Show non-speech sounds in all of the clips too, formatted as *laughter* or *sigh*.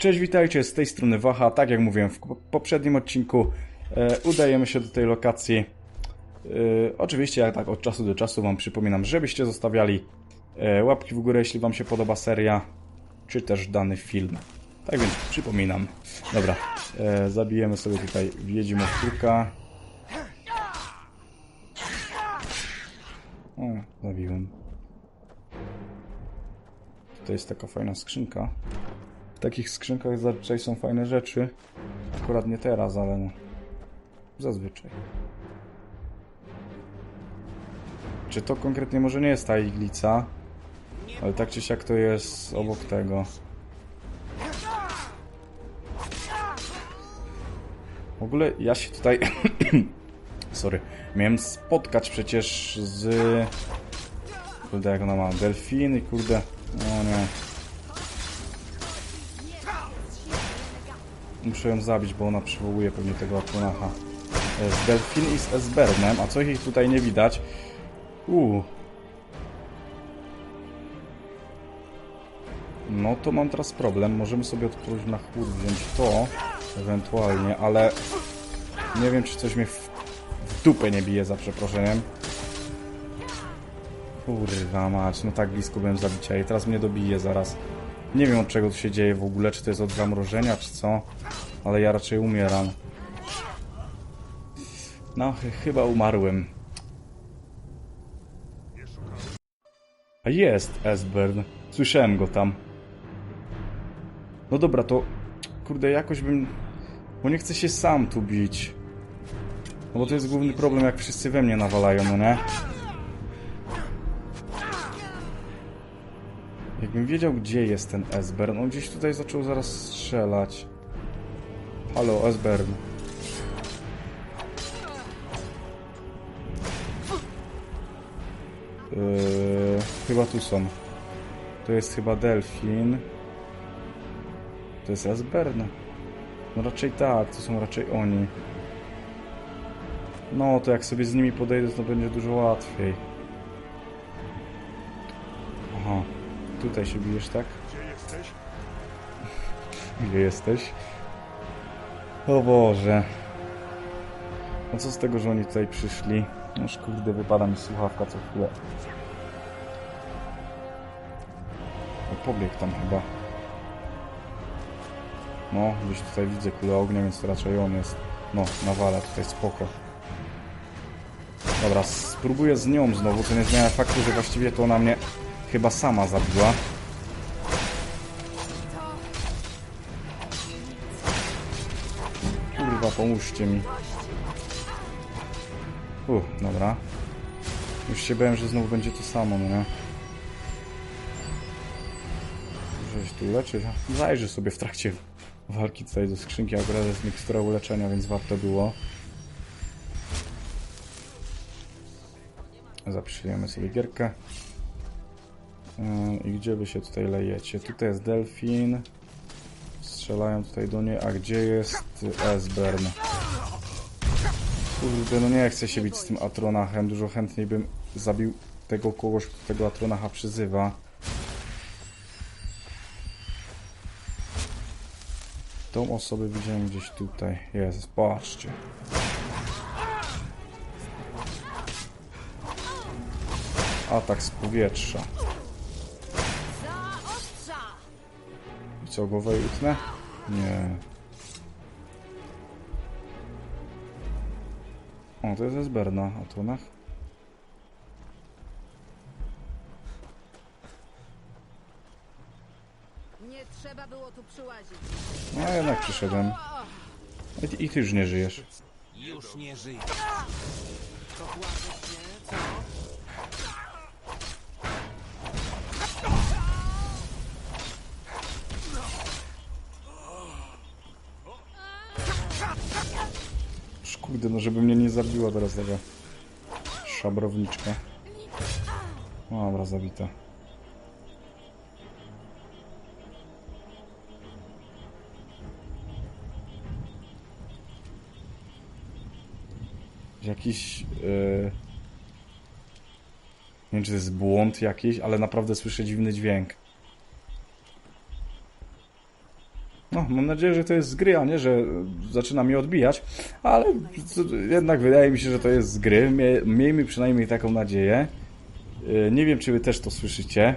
Cześć, witajcie, z tej strony Waha. Tak jak mówiłem w po- poprzednim odcinku, e, udajemy się do tej lokacji. E, oczywiście, ja tak od czasu do czasu Wam przypominam, żebyście zostawiali e, łapki w górę, jeśli Wam się podoba seria, czy też dany film. Tak więc przypominam. Dobra, e, zabijemy sobie tutaj Wiedźmowturka. O, zabiłem. Tutaj jest taka fajna skrzynka. Takich skrzynkach zazwyczaj są fajne rzeczy. Akurat nie teraz, ale no. Zazwyczaj. Czy to konkretnie może nie jest ta iglica? Ale tak czy siak to jest obok tego. W ogóle ja się tutaj... *coughs* Sorry. Miałem spotkać przecież z... Kurde, jak ona ma? Delfin i kurde... O nie. Muszę ją zabić, bo ona przywołuje pewnie tego Atunacha. E, Z Delfin i z Esbernem, a co ich tutaj nie widać? Uuu. No to mam teraz problem. Możemy sobie odpróć na chłód wziąć to, ewentualnie, ale nie wiem, czy coś mnie w, w dupę nie bije, za przeproszeniem. Kurwa mać, no tak blisko byłem zabicia i teraz mnie dobije zaraz. Nie wiem od czego to się dzieje w ogóle, czy to jest od zamrożenia, czy co, ale ja raczej umieram. No, ch chyba umarłem. A jest Esbern. Słyszałem go tam. No dobra, to... Kurde, jakoś bym... Bo nie chcę się sam tu bić. No bo to jest główny problem, jak wszyscy we mnie nawalają, no nie? Jakbym wiedział, gdzie jest ten Esbern, on gdzieś tutaj zaczął zaraz strzelać. Halo, Esbern. Yy, chyba tu są. To jest chyba Delfin. To jest Esbern. No raczej tak, to są raczej oni. No, to jak sobie z nimi podejdę, to będzie dużo łatwiej. Tutaj się bijesz, tak? Gdzie jesteś? *laughs* Gdzie jesteś? O Boże. No co z tego, że oni tutaj przyszli? Noż kurde, wypada mi słuchawka co chwilę. O, pobiegł tam chyba. No, gdzieś tutaj widzę kulę ognia, więc to raczej on jest. No, nawala tutaj spoko. Dobra, spróbuję z nią znowu, co nie zmienia faktu, że właściwie to ona mnie chyba sama zabiła. Kurwa, pomóżcie mi. Uff, dobra. Już się bałem, że znowu będzie to samo, no nie? Się tu leczyć. Zajrzę sobie w trakcie walki tutaj do skrzynki. Akurat jest mikstura uleczenia, więc warto było. Zapisujemy sobie gierkę. Yy, I gdzie wy się tutaj lejecie? Tutaj jest delfin. Strzelają tutaj do niej. A gdzie jest Esbern? Kurde, no nie chcę się bić z tym Atronachem. Dużo chętniej bym zabił tego kogoś, kto tego Atronacha przyzywa. Tą osobę widziałem gdzieś tutaj. Jest, patrzcie. Atak z powietrza. Co, głowę utnę? Nie. O, to jest Esberna. Atronach? Nie trzeba było tu przyłazić. No, a jednak przyszedłem. I, I ty już nie żyjesz. Już nie żyję. Już Kurde, no żeby mnie nie zabiła teraz taka szabrowniczka. Dobra, zabita. Jakiś... Yy... Nie wiem, czy to jest błąd jakiś, ale naprawdę słyszę dziwny dźwięk. No mam nadzieję, że to jest z gry, a nie, że zaczyna mnie odbijać, ale jednak wydaje mi się, że to jest z gry. Mie- Miejmy przynajmniej taką nadzieję. Yy, Nie wiem, czy wy też to słyszycie.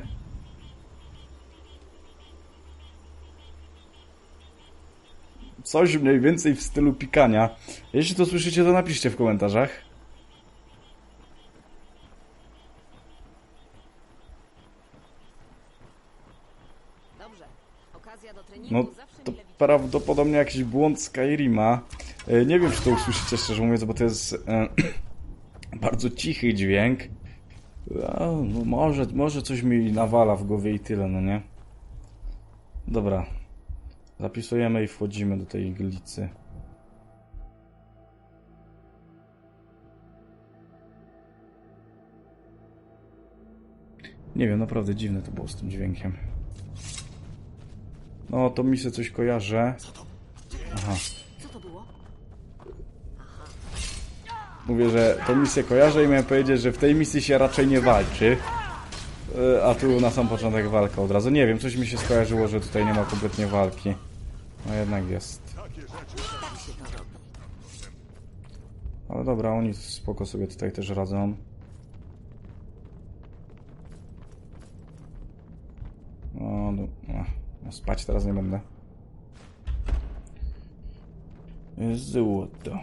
Coś mniej więcej w stylu pikania. Jeśli to słyszycie, to napiszcie w komentarzach. No, prawdopodobnie jakiś błąd Skyrima. E, Nie wiem, czy to usłyszycie, szczerze mówiąc, bo to jest e, *clears throat* bardzo cichy dźwięk. No może, może coś mi nawala w głowie i tyle, no nie? Dobra. Zapisujemy i wchodzimy do tej iglicy. Nie wiem, naprawdę dziwne to było z tym dźwiękiem. No, to mi się coś kojarzy. Aha. Mówię, że tą misję kojarzę i miałem powiedzieć, że w tej misji się raczej nie walczy. E, A tu na sam początek walka od razu. Nie wiem, coś mi się skojarzyło, że tutaj nie ma kompletnie walki. No jednak jest. Ale dobra, oni spoko sobie tutaj też radzą. No, no, no, spać teraz nie będę. Złoto.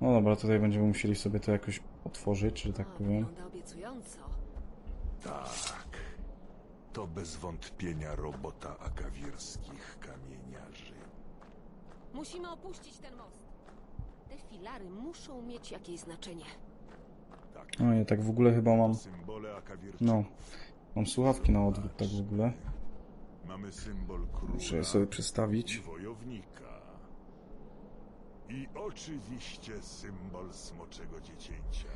No dobra, tutaj będziemy musieli sobie to jakoś otworzyć, że tak powiem. wygląda obiecująco. Tak. To bez wątpienia robota akawirskich kamieniarzy. Musimy opuścić ten most. Te filary muszą mieć jakieś znaczenie. Tak. O, ja tak w ogóle chyba mam... Symbole akawirczyków. No. Mam słuchawki na odwrót tak w ogóle. Mamy symbol króla Muszę je sobie i przestawić. wojownika. I oczywiście symbol smoczego dziecięcia.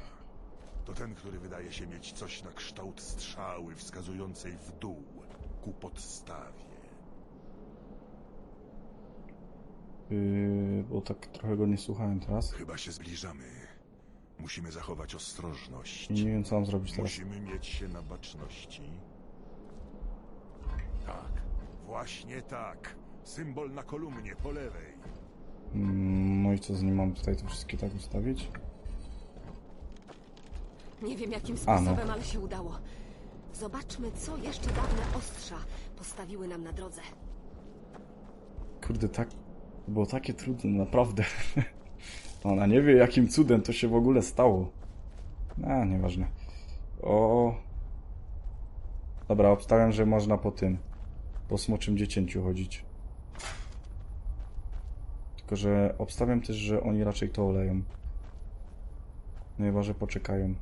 To ten, który wydaje się mieć coś na kształt strzały wskazującej w dół, ku podstawie. Yy, bo tak trochę go nie słuchałem teraz. Chyba się zbliżamy. Musimy zachować ostrożność. I nie wiem co mam zrobić teraz. Musimy mieć się na baczności. Tak, właśnie tak. Symbol na kolumnie po lewej. Mm, No i co z nim mam tutaj to wszystkie tak ustawić? Nie wiem jakim A, no. sposobem, ale się udało. Zobaczmy, co jeszcze dawne ostrza postawiły nam na drodze. Kurde, tak... To było takie trudne, naprawdę. *laughs* Ona nie wie jakim cudem to się w ogóle stało. A, nieważne. O. Dobra, obstawiam, że można po tym. Po smoczym dziecięciu chodzić. Tylko, że obstawiam też, że oni raczej to oleją. No chyba, że poczekają.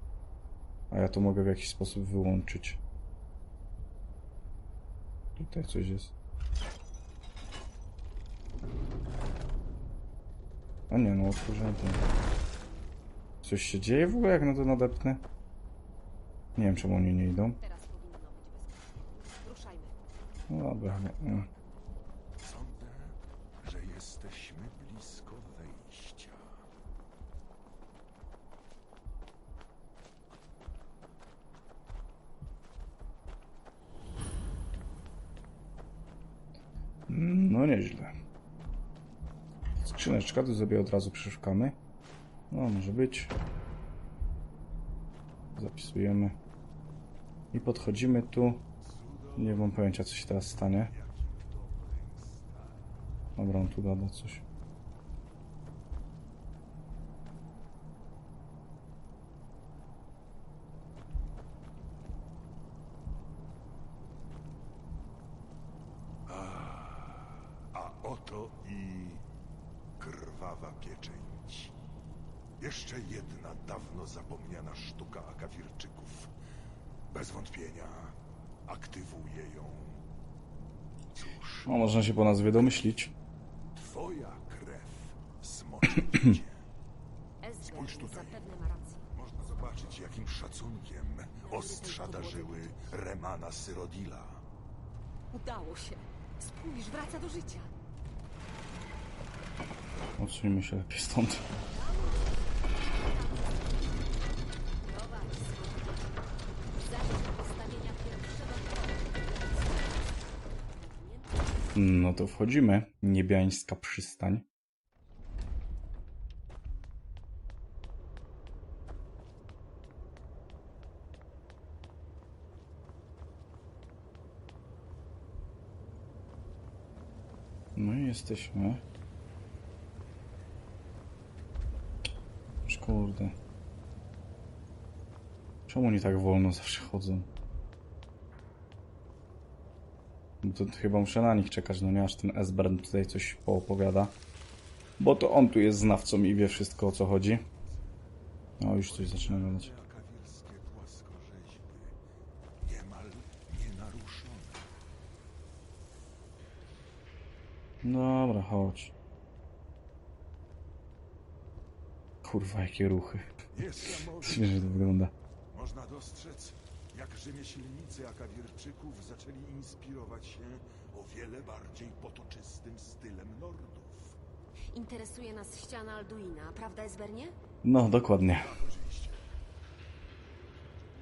A ja to mogę w jakiś sposób wyłączyć. Tutaj coś jest. A nie, no otworzyłem ten. Coś się dzieje w ogóle, jak na to nadepnę? Nie wiem, czemu oni nie idą. Teraz powinno być bezpiecznie. Ruszajmy. No dobra, nie. nie. Sądzę, że jesteśmy blisko wejścia. No nieźle. Skrzyneczka, to sobie od razu przeszukamy. No, może być. Zapisujemy. I podchodzimy tu. Nie mam pojęcia, co się teraz stanie. Dobra, on tu gada coś. A oto i krwawa pieczęć. Jeszcze jedna dawno zapomniana sztuka akawirczyków. Bez wątpienia aktywuje ją. Cóż, No, można się po nazwie domyślić. twoja krew. Ezreal Spójrz tutaj. zapewne ma rację. Można zobaczyć, jakim szacunkiem ostrza darzyły Remana Syrodila. Udało się. Spójrz, wraca do życia. Odsuńmy się lepiej stąd. No to wchodzimy. Niebiańska przystań. No i jesteśmy. Kurde. Czemu oni tak wolno zawsze chodzą? No to chyba muszę na nich czekać, no nie aż ten Esbern tutaj coś poopowiada. Bo to on tu jest znawcą i wie wszystko o co chodzi. No już coś zaczyna gadać. Dobra, chodź. Kurwa, jakie ruchy. *laughs* Śmiesznie to wygląda. Można dostrzec, jak rzemieślnicy Akawirczyków zaczęli inspirować się o wiele bardziej potoczystym stylem Nordów. Interesuje nas ściana Alduina, prawda, Esbernie? No, dokładnie. Tak, oczywiście.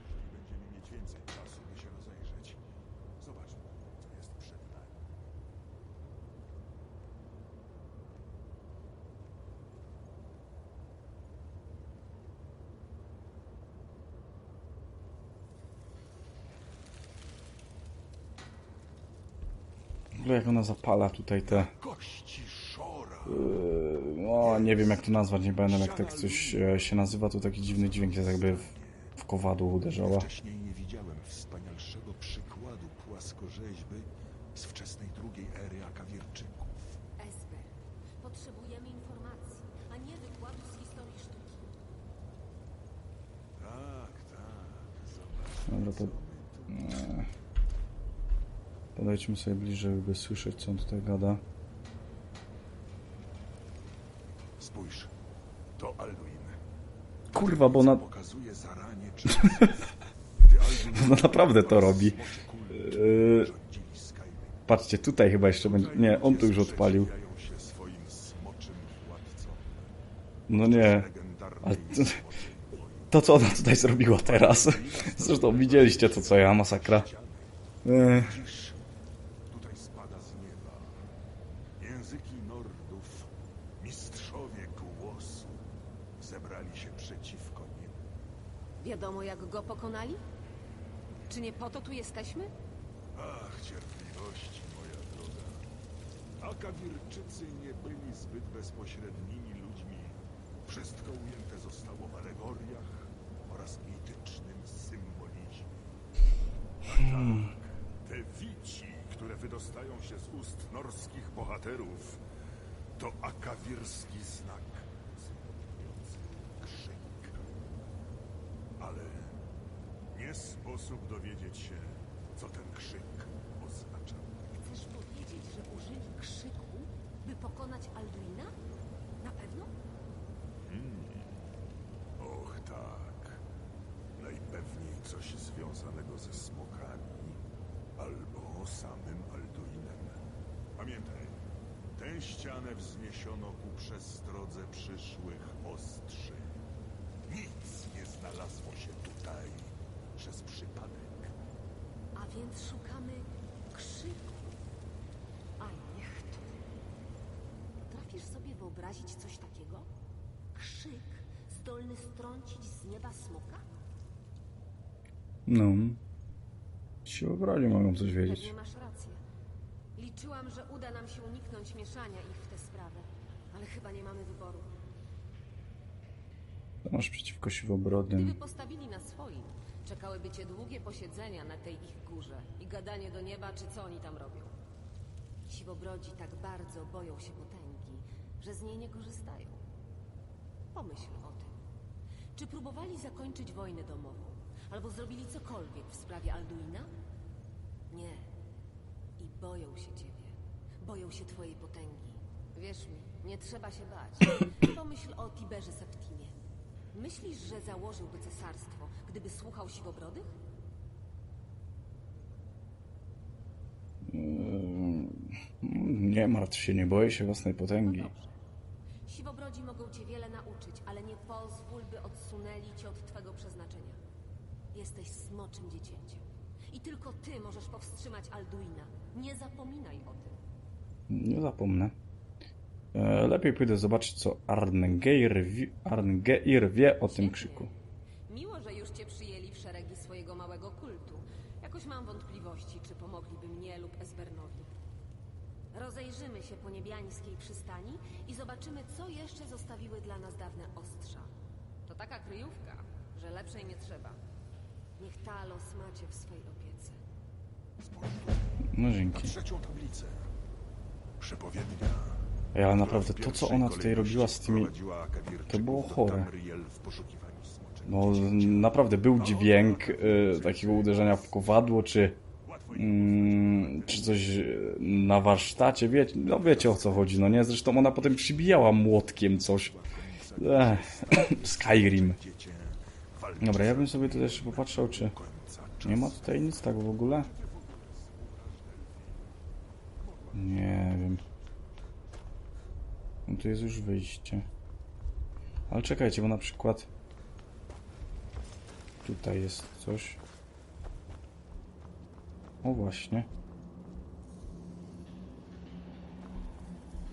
Później będziemy mieć więcej czasu, by się rozejrzeć. Zobaczmy, co jest przed nami. W ogóle jak ona zapala tutaj te... Yy, no, nie wiem jak to nazwać, nie pamiętam jak tak coś e, się nazywa. Tu taki dziwny dźwięk jest jakby w, w kowadło uderzała. Wcześniej nie widziałem wspanialszego przykładu płaskorzeźby z wczesnej drugiej ery Akawirczyków. Esber, potrzebujemy informacji, a nie wykładu z historii sztuki. Tak, tak. Zobacz. Dobra, to... Podejdźmy sobie bliżej, by słyszeć co on tutaj gada. Spójrz, to Alduin. Kurwa, bo ona... Pokazuje zaranie *laughs* Alduin Ona naprawdę to robi. Yy, patrzcie, tutaj chyba jeszcze będzie... Nie, on tu już odpalił. No nie. Ale to-. To co ona tutaj zrobiła teraz? *laughs* Zresztą widzieliście to co ja, masakra. Ech, Widzisz, tutaj spada z nieba. Języki Nordów, mistrzowie głosu, zebrali się przeciwko nim. Wiadomo, jak go pokonali? Czy nie po to tu jesteśmy? Ach, cierpliwości, moja droga. Akawirczycy nie byli zbyt bezpośrednimi ludźmi. Wszystko ujęte zostało w alegoriach oraz mitycznym symbolizmie. A tak, te wici, które wydostają się z ust norskich bohaterów, to akawirski znak symbolizujący krzyk. Ale nie sposób dowiedzieć się, co ten krzyk oznacza. Chcesz powiedzieć, że użyli krzyku, by pokonać Alduina? Na pewno? Och tak. Najpewniej coś związanego ze smokami albo samym Alduinem. Pamiętaj, tę ścianę wzniesiono ku przestrodze przyszłych ostrzy. Nic nie znalazło się tutaj przez przypadek. A więc szukamy krzyku. A niech to. Potrafisz sobie wyobrazić coś takiego? Krzyk zdolny strącić z nieba smoka? no. Ci wyobraźni mogą coś wiedzieć. Pewnie masz rację. Liczyłam, że uda nam się uniknąć mieszania ich w tę sprawę, ale chyba nie mamy wyboru. To masz przeciwko Gdyby siwobrodnym. postawili na swoim, czekałyby cię długie posiedzenia na tej ich górze i gadanie do nieba, czy co oni tam robią. Siwobrodzi tak bardzo boją się potęgi, że z niej nie korzystają. Pomyśl o tym. Czy próbowali zakończyć wojnę domową, albo zrobili cokolwiek w sprawie Alduina? Nie. I boją się ciebie. Boją się twojej potęgi. Wierz mi, nie trzeba się bać. *clears throat* Pomyśl o Tiberze Septimie. Myślisz, że założyłby cesarstwo, gdyby słuchał siwobrodych? Nie martw się, nie boję się własnej No potęgi. dobrze. Siwobrodzi mogą cię wiele nauczyć, ale nie pozwól, by odsunęli cię od twego przeznaczenia. Jesteś smoczym dziecięciem. I tylko ty możesz powstrzymać Alduina. Nie zapominaj o tym. Nie zapomnę. E, lepiej pójdę zobaczyć, co Arngeir, Arngeir wie o tym krzyku. Miło, że już cię przyjęli w szeregi swojego małego kultu. Mam wątpliwości, czy pomogliby mnie lub Esbernowi. Rozejrzymy się po niebiańskiej przystani i zobaczymy, co jeszcze zostawiły dla nas dawne ostrza. To taka kryjówka, że lepszej nie trzeba. Niech Talos macie w swej opiece. No dzięki. Trzecią tablicę. Przepowiednia. Ale naprawdę, to co ona tutaj robiła z tymi... to było chore. No, naprawdę był dźwięk y, takiego uderzenia w kowadło, czy, mm, czy coś y, na warsztacie, wie, no wiecie o co chodzi, no nie? Zresztą ona potem przybijała młotkiem coś. Ech, *coughs* Skyrim. Dobra, ja bym sobie tutaj jeszcze popatrzał, czy nie ma tutaj nic tak w ogóle? Nie wiem. No tu jest już wyjście. Ale czekajcie, bo na przykład tutaj jest coś. O właśnie.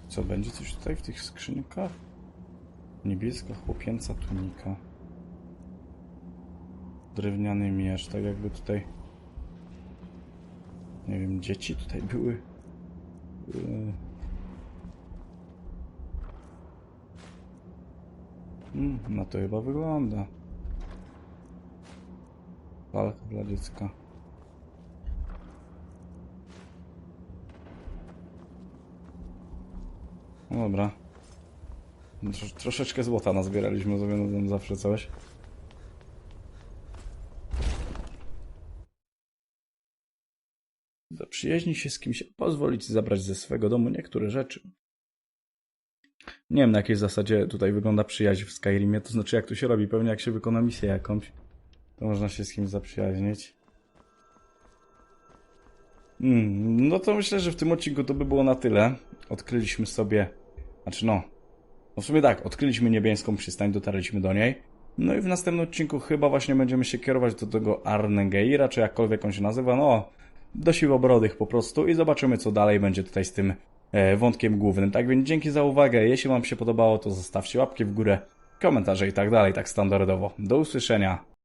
Co, będzie coś tutaj w tych skrzynkach? Niebieska chłopięca tunika. Drewniany miecz, tak jakby tutaj... Nie wiem, dzieci tutaj były. Yy. Mm, na to chyba wygląda. Walka dla dziecka. No dobra. Tro, troszeczkę złota nazbieraliśmy tym zawsze coś. Zaprzyjaźnij się z kimś, pozwolić zabrać ze swego domu niektóre rzeczy. Nie wiem na jakiej zasadzie tutaj wygląda przyjaźń w Skyrimie, to znaczy jak to się robi, pewnie jak się wykona misję jakąś, to można się z kimś zaprzyjaźnić. Mm, no to myślę, że w tym odcinku to by było na tyle. Odkryliśmy sobie, znaczy no, no w sumie tak, odkryliśmy niebieską przystań, dotarliśmy do niej. No i w następnym odcinku chyba właśnie będziemy się kierować do tego Arngeira, czy jakkolwiek on się nazywa, no do siwobrodych po prostu i zobaczymy co dalej będzie tutaj z tym e, wątkiem głównym. Tak więc dzięki za uwagę, jeśli wam się podobało to zostawcie łapki w górę, komentarze i tak dalej, tak standardowo. Do usłyszenia.